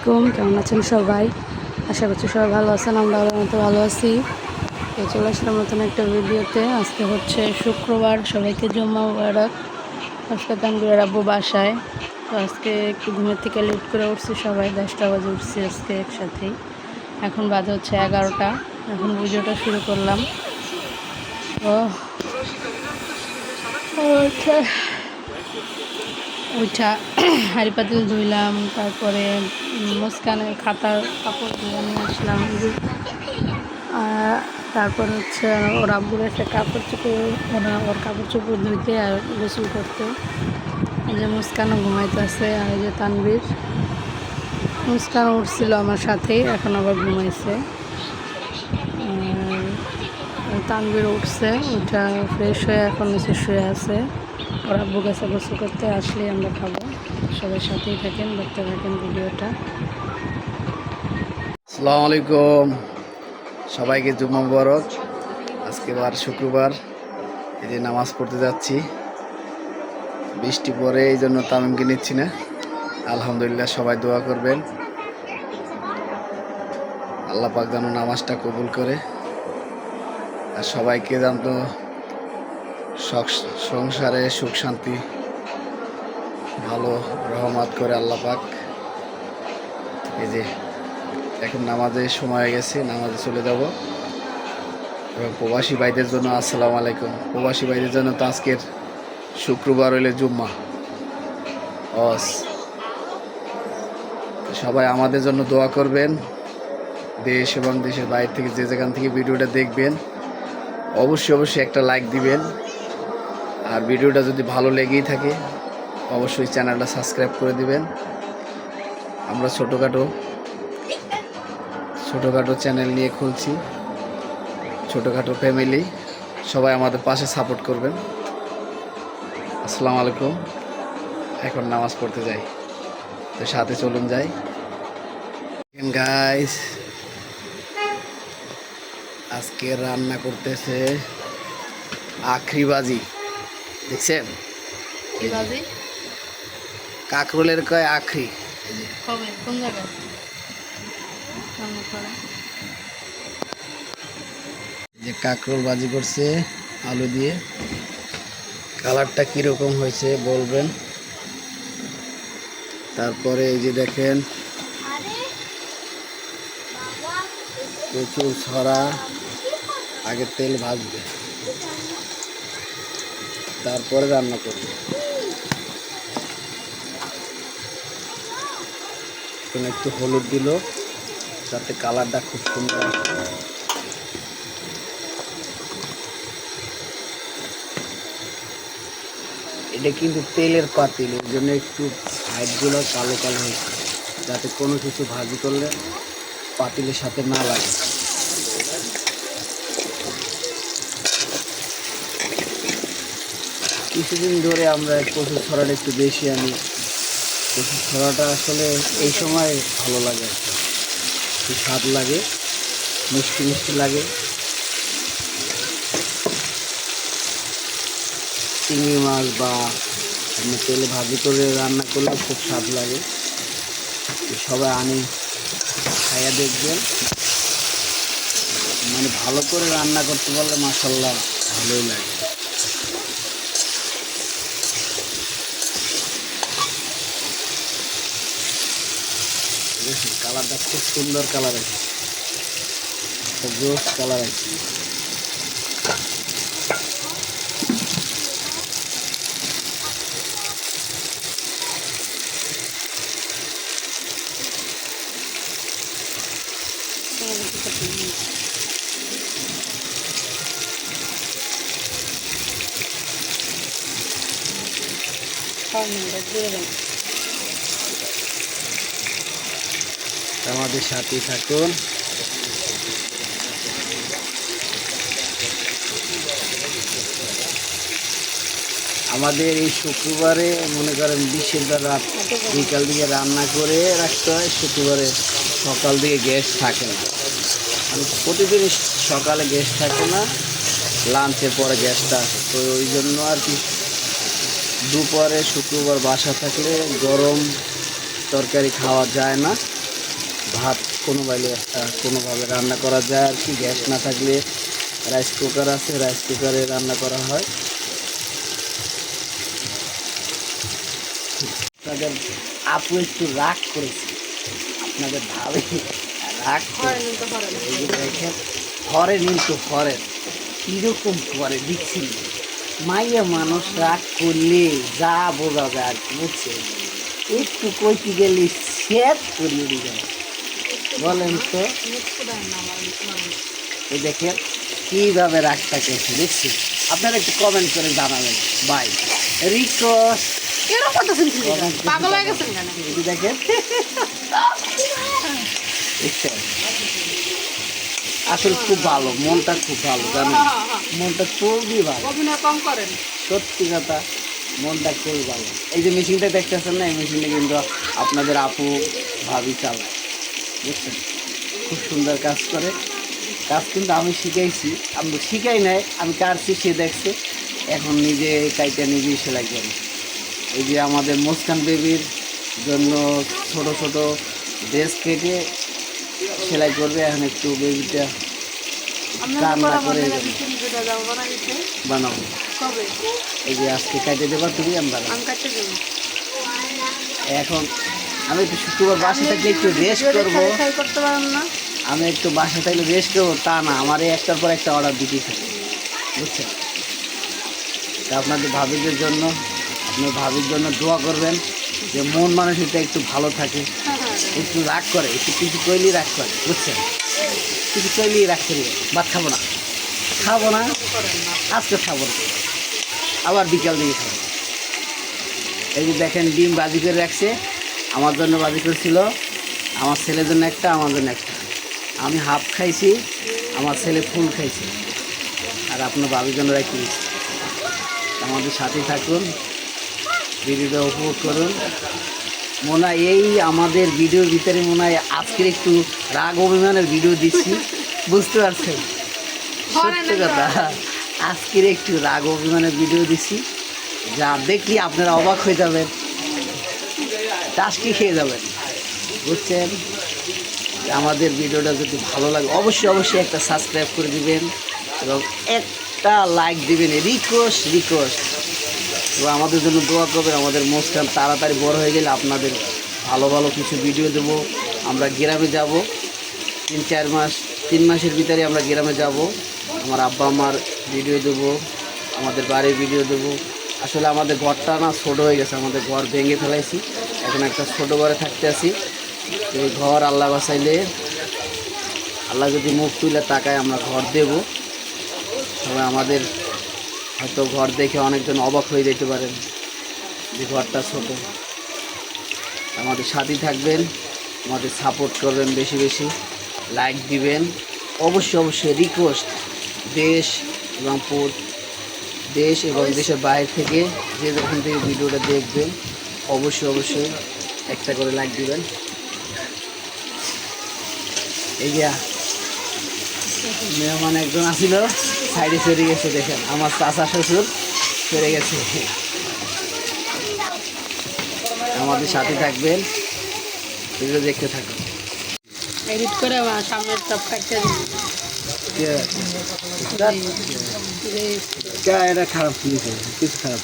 আলাইকুম, কেমন আছেন সবাই? আশা করছি সবাই ভালো আছেন, আমরা মতো ভালো আছি। তো চলে আসলাম নতুন একটা ভিডিওতে। আজকে হচ্ছে শুক্রবার, সবাইকে জম্মা মুবারক। আজকে তানবির আব্বু বাসায়। তো আজকে একটু ঘুমের থেকে লেট করে উঠছি সবাই, দশটা বাজে উঠছি আজকে একসাথেই। এখন বাজে হচ্ছে এগারোটা। এখন ভিডিওটা শুরু করলাম। তো আচ্ছা ওইটা হাঁড়ি পাতিল ধুইলাম, তারপরে মুস্কানের খাতার কাপড় ধুয়ে নিয়ে আসলাম। তারপর হচ্ছে ওর আব্বুর একটা কাপড় চোপড়, ওরা ওর কাপড় চোপড় ধুইতে আর গোসল করতে। এই যে মুস্কানও ঘুমাইতেছে আর এই যে তানবীর মুস্কান উঠছিল আমার সাথেই এখন আবার ঘুমাইছে। তানবীর উঠছে ওইটা ফ্রেশ হয়ে এখন নিচে শুয়ে আছে। ওর আব্বু গোসল করতে আসলে আমরা খাব। সবাই সাথেই থাকেন, দেখতে থাকেন ভিডিওটা। আসসালামু আলাইকুম। সবাইকে জুম্মা মুবারক। আজকে বার শুক্রবার, এই যে নামাজ পড়তে যাচ্ছি। বৃষ্টি পরে এই জন্য তামিমকে নিচ্ছি না। আলহামদুলিল্লাহ সবাই দোয়া করবেন। আল্লাহ পাক যেন নামাজটা কবুল করে। আর সবাইকে জানতো সংসারে সুখ, শান্তি। ভালো রহমত করে আল্লাহ পাক। এই যে, এখন নামাজের সময় গেছে, নামাজে চলে যাব। এবং প্রবাসী ভাইদের জন্য আসসালামু আলাইকুম। প্রবাসী ভাইদের জন্য তো আজকের শুক্রবার হইলে জুম্মা। অস। সবাই আমাদের জন্য দোয়া করবেন। দেশ এবং দেশের বাইরে থেকে যে যেখান থেকে ভিডিওটা দেখবেন, অবশ্যই অবশ্যই একটা লাইক দিবেন। আর ভিডিওটা যদি ভালো লেগেই থাকে, অবশ্যই চ্যানেলটা সাবস্ক্রাইব করে দিবেন। আমরা ছোটোখাটো ছোটোখাটো চ্যানেল নিয়ে খুলছি। ছোটোখাটো ফ্যামিলি সবাই আমাদের পাশে সাপোর্ট করবেন। আসসালামু আলাইকুম এখন নামাজ পড়তে যাই। তো সাথে চলুন যাই। গাইস আজকে রান্না করতেছে আখরিবাজি দেখছেন? কাকরোলের কয় আখরি কোন জায়গায়? যে কাকরোল বাজি করছে আলু দিয়ে। কালারটা কীরকম হয়েছে বলবেন? তারপরে এই যে দেখেন প্রচুর ছড়া আগে তেল ভাজবে। তারপরে রান্না করবে। এখন একটু হলুদ দিল যাতে কালারটা খুব সুন্দর এটা কিন্তু তেলের পাতিল এর জন্য একটু সাইডগুলো কালো কালো হয়েছে, যাতে কোনো কিছু ভাজি করলে পাতিলের সাথে না লাগে। কিছুদিন ধরে আমরা কচুর ছড়াটা একটু বেশি আনি। কচুর ছড়াটা আসলে এই সময় ভালো লাগে একটু স্বাদ লাগে, মিষ্টি মিষ্টি লাগে। চিংড়ি মাছ বা আপনি তেলে ভাজি করে রান্না করলে খুব স্বাদ লাগে। সবাই আনি, খাইয়া দেখবেন। মানে ভালো করে রান্না করতে পারলে মাসাল্লাহ ভালোই লাগে দেখুন কালারটা খুব সুন্দর কালার আছে। রোজ কালার আছে। আমাদের সাথে থাকুন। আমাদের এই শুক্রবারে মনে করেন বিশের রাত বিকাল দিকে রান্না করে রাখতে হয়, শুক্রবারে সকাল দিকে গ্যাস থাকে না। প্রতিদিন সকালে গ্যাস থাকে না লাঞ্চের পরে গ্যাসটা আসে। তো ওই জন্য আর কি দুপুরে শুক্রবার বাসা থাকলে গরম তরকারি খাওয়া যায় না। কোনো বাইলে কোনোভাবে রান্না করা যায় আর কি। গ্যাস না থাকলে রাইস কুকার আছে, রাইস কুকারে রান্না করা হয়। আপনাদের আপু একটু রাগ করেছে। আপনাদের ভাবে রাগ দেখেন ফরেন কিন্তু ফরেন কীরকম করে দিচ্ছি মাইয়া মানুষ রাগ করলে যা বোঝা যায় আর কি বুঝছে একটু কইতে গেলে সেট করিয়ে দিবেন। বলেন তো। এই দেখেন কীভাবে করছে দেখছি। আপনারা একটু কমেন্ট করে জানাবেন। বাই রিকোয়েস্ট পাগল হয়ে গেছেন দেখেন। আসলে খুব ভালো মনটা খুব ভালো জানেন? মনটা খুবই ভালো। কম করেন। সত্যি কথা মনটা খুবই ভালো। এই যে মেশিনটা দেখতেছেন না এই মেশিনটা কিন্তু আপনাদের আপু ভাবি চালায়। বুঝছেন? খুব সুন্দর কাজ করে। কাজ কিন্তু আমি শিখাইছি। আমি শিখাই নাই আমি কাটছি সে দেখছে? এখন নিজে কাইটা নিজেই সেলাই করে। এই যে আমাদের মুসকান বেবির জন্য ছোট ছোট ড্রেস কেটে সেলাই করবে এখন একটু বেবিটা রান্না করে বানাবো। এই যে আজকে কাটে দেবা তুমি আমরা আমি এখন আমি একটু শুক্রবার বাসা থাকলে একটু রেস্ট করব। আমি একটু বাসা থাকলে রেস্ট করব তা না আমার এই একটার পর একটা অর্ডার দিতেই থাকে বুঝছেন? তা আপনাদের ভাবিদের জন্য আপনার ভাবির জন্য দোয়া করবেন যে মন মানসিকটা একটু ভালো থাকে। একটু রাগ করে একটু কিছু কইলেই রাগ করে বুঝছেন? কিছু কইলেই রাগ করি ভাত খাব না। খাব না আজকে খাব না। আবার বিকাল দিকে খাব। এই যে দেখেন ডিম বাজি করে রাখছে আমার জন্য বাজি করেছিল আমার ছেলের জন্য একটা আমার জন্য একটা। আমি হাফ খাইছি আমার ছেলে ফুল খাইছে। আর আপনার বাবির জন্য রাখি। আমাদের সাথে থাকুন ভিডিওটা উপভোগ করুন। মনে হয় এই আমাদের ভিডিওর ভিতরে মনে হয় আজকের একটু রাগ অভিমানের ভিডিও দিচ্ছি। বুঝতে পারছেন? সত্যি কথা। আজকের একটু রাগ অভিমানের ভিডিও দিচ্ছি। যা দেখলি আপনারা অবাক হয়ে যাবেন। টাস্কি খেয়ে যাবেন। বুঝছেন? আমাদের ভিডিওটা যদি ভালো লাগে, অবশ্যই অবশ্যই একটা সাবস্ক্রাইব করে দিবেন এবং একটা লাইক দিবেন, রিকোয়েস্ট রিকোয়েস্ট। এবং আমাদের জন্য দোয়া করবেন, আমাদের মুস্কান তাড়াতাড়ি বড় হয়ে গেলে আপনাদের ভালো ভালো কিছু ভিডিও দেব। আমরা গ্রামে যাব, তিন, চার মাস, তিন মাসের ভিতরে আমরা গ্রামে যাব। আমার আব্বা আমার ভিডিও দেবো, আমাদের বাড়ির ভিডিও দেবো। আসলে আমাদের ঘরটা না ছোটো হয়ে গেছে, আমাদের ঘর ভেঙে ফেলাইছি। এখন একটা ছোটো ঘরে থাকতে আছি। এই ঘর আল্লাহ বাসাইলে আল্লাহ যদি মুখ তুলে তাকায় আমরা ঘর দেব। তবে আমাদের হয়তো ঘর দেখে অনেকজন অবাক হয়ে যেতে পারেন যে ঘরটা ছোট। আমাদের সাথী থাকবেন, আমাদের সাপোর্ট করবেন বেশি বেশি লাইক দিবেন। অবশ্যই অবশ্যই রিকোয়েস্ট দেশ এবং পুর দেশ এবং দেশের বাইরে থেকে যে যখন থেকে ভিডিওটা দেখবেন অবশ্যই অবশ্যই একটা করে লাইক দিবেন এই যে মেহমান একজন আসিল সাইডে চলে গেছে দেখেন আমার চাচা শ্বশুর চলে গেছে আমাদের সাথে থাকবেন এগুলো দেখতে থাকুন এডিট করে সামনের টপ কাটতে এটা খারাপ জিনিস কিছু খারাপ।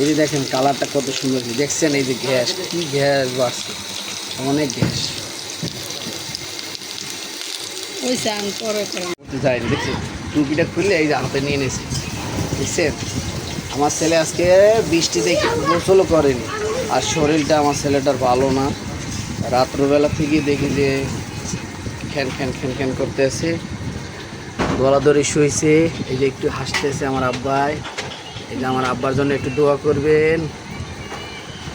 এই যে দেখেন কালারটা কত সুন্দর দেখছেন এই যে গ্যাস কি গ্যাস বাসছে অনেক গ্যাস। ওই চান পরে টুপিটা খুললে এই যে হাতে নিয়ে নিয়েছে। দেখছেন? আমার ছেলে আজকে বৃষ্টি দেখে গোসলও করেনি। আর শরীরটা আমার ছেলেটার ভালো না। রাত্রবেলা থেকে দেখি যে খ্যান খ্যান খ্যান খ্যান করতে আছে। গলাদড়ি শুয়েছে এই যে একটু হাসতেছে আমার আব্বাই। এই যে আমার আব্বার জন্য একটু দোয়া করবেন।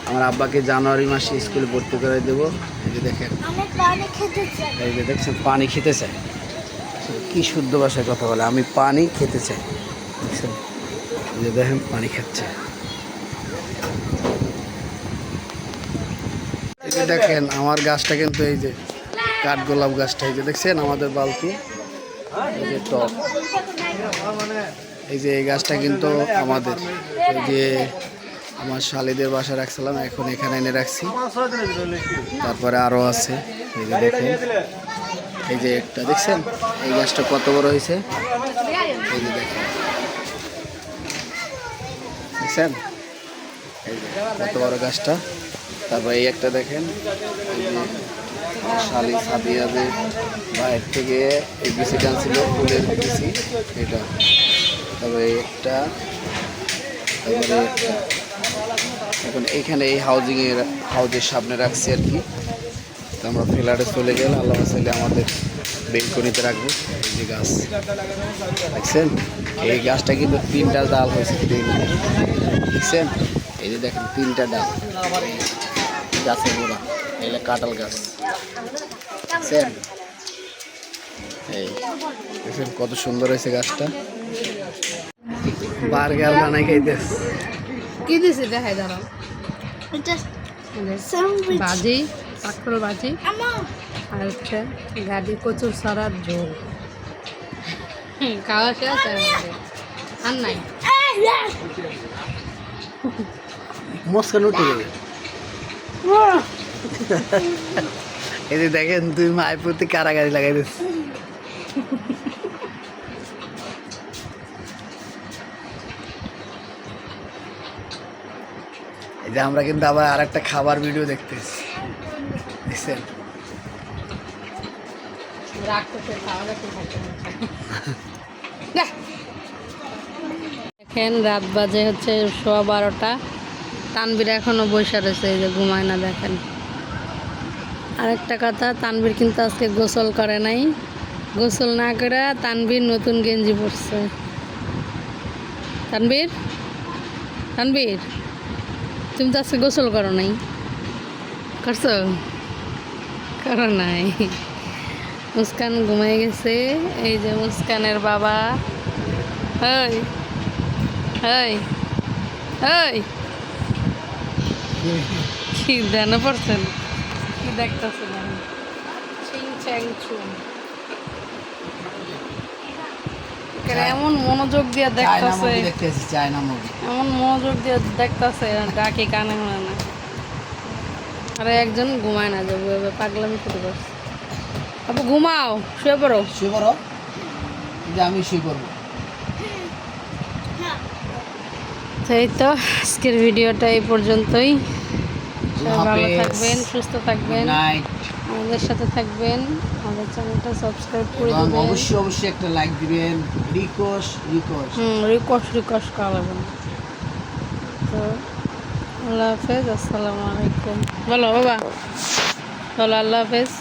আমার আব্বাকে জানুয়ারি মাসে স্কুলে ভর্তি করে দেবো। এই যে দেখেন এই যে দেখছেন পানি খেতে চাই কি শুদ্ধ ভাষায় কথা বলে আমি পানি খেতে চাই। দেখছেন এই যে দেখেন পানি খাচ্ছে। এই যে দেখেন আমার গাছটা কিন্তু এই যে কাঠগোলাপ গাছটা এই যে দেখছেন আমাদের বালতি। এই যে টপ। এই যে এই গাছটা কিন্তু আমাদের। এই যে আমার শালিদের বাসা রাখছিলাম, এখন এখানে এনে রাখছি। তারপরে আরও আছে। এই যে দেখেন। এই যে একটা, দেখছেন? এই গাছটা কত বড় হয়েছে? এই যে দেখেন। দেখছেন? এই যে কত বড় গাছটা? তারপর এই একটা দেখেন। এই যে শালি সাদিয়া যে বাইরে থেকে এই ছিল ফুলের বিসি এটা। এই একটা তারপরে এখন এইখানে এই হাউজিং এর হাউজের সামনে রাখছি আর কি। তো আমরা ফ্ল্যাটে চলে গেলে, আল্লাহ চাইলে আমাদের বেলকনিতে রাখব, এই যে গাছ। দেখছেন? এই গাছটা কিন্তু তিনটা ডাল হয়েছে দেখছেন? এই যে দেখেন তিনটা ডাল। গাছের গোড়া এগুলো কাঁঠাল গাছ। দেখছেন এই দেখছেন কত সুন্দর হয়েছে গাছটা। বার্গার বানাই খাইতেছে। কি দিছে? দেখাই দাঁড়াও। স্যান্ডউইচ। বাজি কাঁকরোল বাজি। আর হচ্ছে গাড়ি কচুর সারার ঝোল। হুম, খাওয়া শেষ আর নাই। মস্কান উঠে যাবে এই যে দেখেন তুই মায়ের প্রতি কারাগারি লাগাই দিস এই যে আমরা কিন্তু আবার আর একটা খাবার ভিডিও দেখতেছি। দেখছেন। দেখেন রাত বাজে হচ্ছে সোয়া বারোটা। তানবির এখনও বসে রয়েছে, এই যে ঘুমায় না দেখেন। আরেকটা কথা তানবির কিন্তু আজকে গোসল করে নাই। গোসল না করে তানবির নতুন গেঞ্জি পরছে। তানবির তানবির তুমি তো আজকে গোসল করো নাই। করছ? করো নাই। মুস্কান ঘুমাই গেছে। এই যে মুস্কানের বাবা। হই হই হই। কি দেন পড়ছেন? দেখতেছেন চিং চ্যাং এমন মনোযোগ দিয়ে দেখতেছে। দেখতেছি চায়না মুভি এমন মনোযোগ দিয়ে দেখতেছে ডাকি কানে মনে না। আরে একজন ঘুমায় না যাব এবার পাগলামি শুরু করছে। আপু ঘুমাও শুয়ে পড়ো। শুয়ে পড়ো। যে আমি শুয়ে পড়ব। সেই তো আজকের ভিডিওটা এই পর্যন্তই। ভালো থাকবেন সুস্থ থাকবেন। আমাদের সাথে থাকবেন। আমাদের চ্যানেলটা সাবস্ক্রাইব করে দিবেন। অবশ্যই অবশ্যই একটা লাইক দিবেন। রিকোয়েস্ট রিকোয়েস্ট হুম রিকোয়েস্ট রিকোয়েস্ট করা লাগবে তো আল্লাহ হাফেজ আসসালামু আলাইকুম। বলো বাবা। বলো আল্লাহ হাফেজ।